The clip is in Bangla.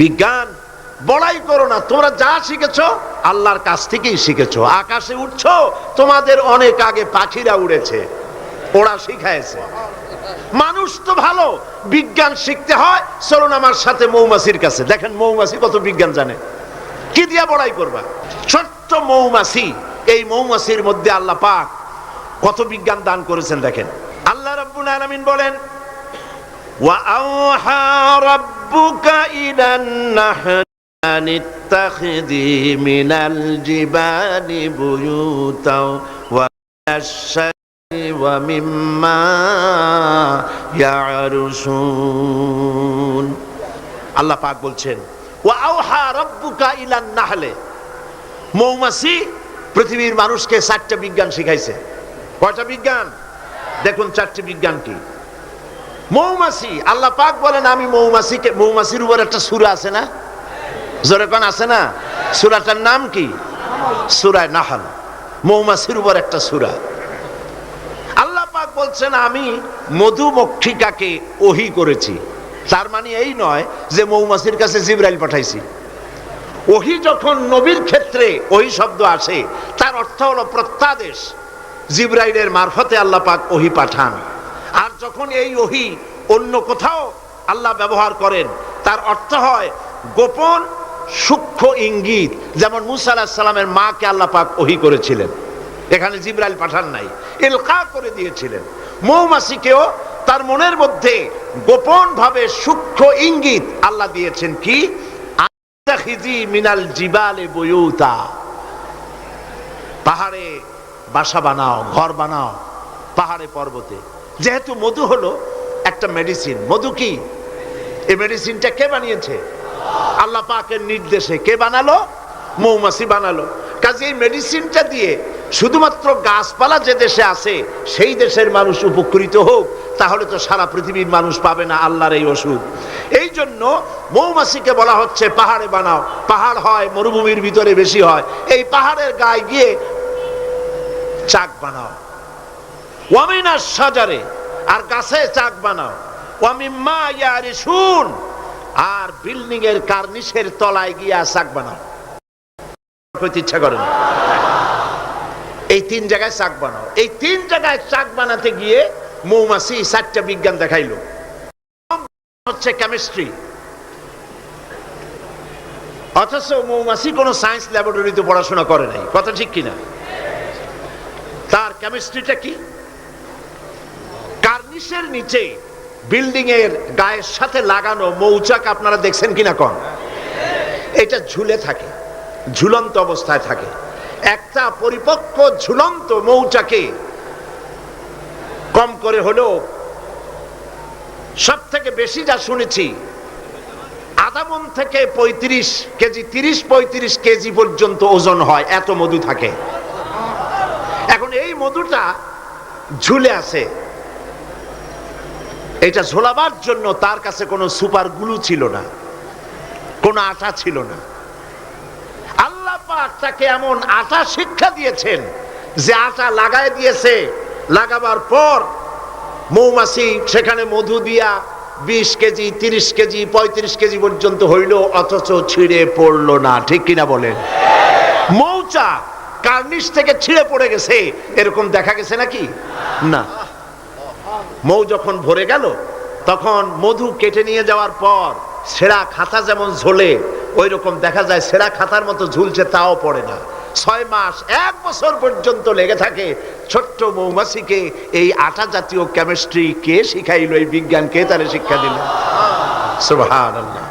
বিজ্ঞান, বড়াই করো না, তোমরা যা শিখেছ আল্লাহর কাছ থেকেই শিখেছ। আকাশে উঠছ, তোমাদের অনেক আগে পাখিরা উড়েছে, ওরা শিখাইছে। মানুষ তো ভালো, বিজ্ঞান শিখতে হয়, চলুন আমার সাথে মৌমাছির কাছে। দেখেন মৌমাছি কত বিজ্ঞান জানে। কি দিয়া বড়াই করবা? ছোট্ট মৌমাছি, এই মৌমাছির মধ্যে আল্লাহ পাক কত বিজ্ঞান দান করেছেন দেখেন। আল্লাহ রব্বুল আলমিন বলেন ربك إلى النحل أن اتخذي من الجبال بيوتا ومن الشجر ومما يعرشون আল্লাহ পাক বলছেন ওয়াউহা রব্বুকা ইলান নাহলে মৌমাছি পৃথিবীর মানুষকে চারটা বিজ্ঞান শিখাইছে কয়টা বিজ্ঞান দেখুন চারটি বিজ্ঞান কি মৌমাছি, আল্লাহ পাক বলেন, আমি মৌমাছিকে, মৌমাছির উপর একটা সুরা আছে না? জোরে কোন, আছে না? সুরাটার নাম কি? সুরায় নাহাল। মৌমাছির উপর একটা সুরা। আল্লাহ পাক বলছেন, আমি মধুমক্ষিকাকে ওহি করেছি। তার মানে এই নয় যে মৌমাছির কাছে জিব্রাইল পাঠাইছি। ওহি যখন নবীর ক্ষেত্রে ওহি শব্দ আসে, তার অর্থ হলো প্রত্যাদেশ। জিব্রাইলের মারফতে আল্লাহ পাক ওহি পাঠান। যখন এই ওহি অন্য কোথাও আল্লাহ ব্যবহার করেন, তার অর্থ হয় গোপন সূক্ষ্ম ইঙ্গিত। যেমন মুসা আলাহিসাল্লামের সালামের মাকে আল্লাহ পাক ওহি করেছিলেন। এখানে জিব্রাইল পাঠান নাই এলকা করে দিয়েছিলেন। মৌমাছিকেও তার মনের মধ্যে গোপন ভাবে সূক্ষ্ম ইঙ্গিত আল্লাহ দিয়েছেন কি? মিনাল জিবালে বয়ুতা। পাহাড়ে বাসা বানাও, ঘর বানাও, পাহাড়ে পর্বতে। যেহেতু মধু হলো একটা মেডিসিন মধু কি? এই মেডিসিনটা কে বানিয়েছে? আল্লাহ পাকের নির্দেশে কে বানালো? মৌমাছি বানালো। কাজে এই মেডিসিনটা দিয়ে শুধুমাত্র গাছপালা যে দেশে আছে, সেই দেশের মানুষ উপকৃত হোক, তাহলে তো সারা পৃথিবীর মানুষ পাবে না আল্লাহর এই ওষুধ। এই জন্য মৌমাছিকে বলা হচ্ছে, পাহাড়ে বানাও। পাহাড় হয়, মরুভূমির ভিতরে বেশি হয়। এই পাহাড়ের গায়ে গিয়ে চাক বানাও। ওয়ামিনার সাজারে আর গাছে চাক বানাও। ওয়ামিম্মা ইয়ারি শুন আর বিল্ডিং এর কার্নিশের তলায় গিয়া চাক বানাও। ইচ্ছা করে না। এই তিন জায়গায় চাক বানাও। এই তিন জায়গায় চাক বানাতে গিয়ে মৌমাছি চারটা বিজ্ঞান দেখাইলো। হচ্ছে কেমিস্ট্রি অথচ মৌমাছি কোনো সায়েন্স ল্যাবরেটরিতে পড়াশোনা করে নাই। কথা ঠিক কিনা? তার কেমিস্ট্রিটা কি? কার্নিশের নিচে বিল্ডিং এর গায়ের সাথে লাগানো মৌচাক আপনারা দেখছেন কিনা কন? এটা ঝুলে থাকে, ঝুলন্ত অবস্থায় থাকে। একটা পরিপক্ক ঝুলন্ত মৌচাকে কম করে হলেও সব থেকে বেশি যা শুনেছি, আধা মন থেকে পঁয়ত্রিশ কেজি, তিরিশ পঁয়ত্রিশ কেজি পর্যন্ত ওজন হয়, এত মধু থাকে। এখন এই মধুটা ঝুলে আছে। এটা ঝোলাবার জন্য তার কাছে কোনো সুপার গ্লু ছিল না, কোনো আটা ছিল না। আল্লাহ পাক তাকে এমন আটা শিক্ষা দিয়েছেন যে আটা লাগায় দিয়েছে। লাগাবার পর মৌমাছি সেখানে মধু দিয়া বিশ কেজি, তিরিশ কেজি, পঁয়ত্রিশ কেজি পর্যন্ত হইল, অথচ ছিঁড়ে পড়ল না। ঠিক কিনা বলেন? মৌচা কার্নিশ থেকে ছিঁড়ে পড়ে গেছে। এরকম দেখা গেছে নাকি? না। মৌ যখন ভরে গেল, তখন মধু কেটে নিয়ে যাওয়ার পর সেরা খাতা যেমন ঝোলে ওই রকম দেখা যায় সেরা খাতার মতো ঝুলছে, তাও পড়ে না। ছয় মাস, এক বছর পর্যন্ত লেগে থাকে ছোট্ট মৌমাছিকে। এই আটা জাতীয় কেমিস্ট্রি কে শিখাইল, এই বিজ্ঞান কে তারে শিক্ষা দিল? সুবহানাল্লাহ।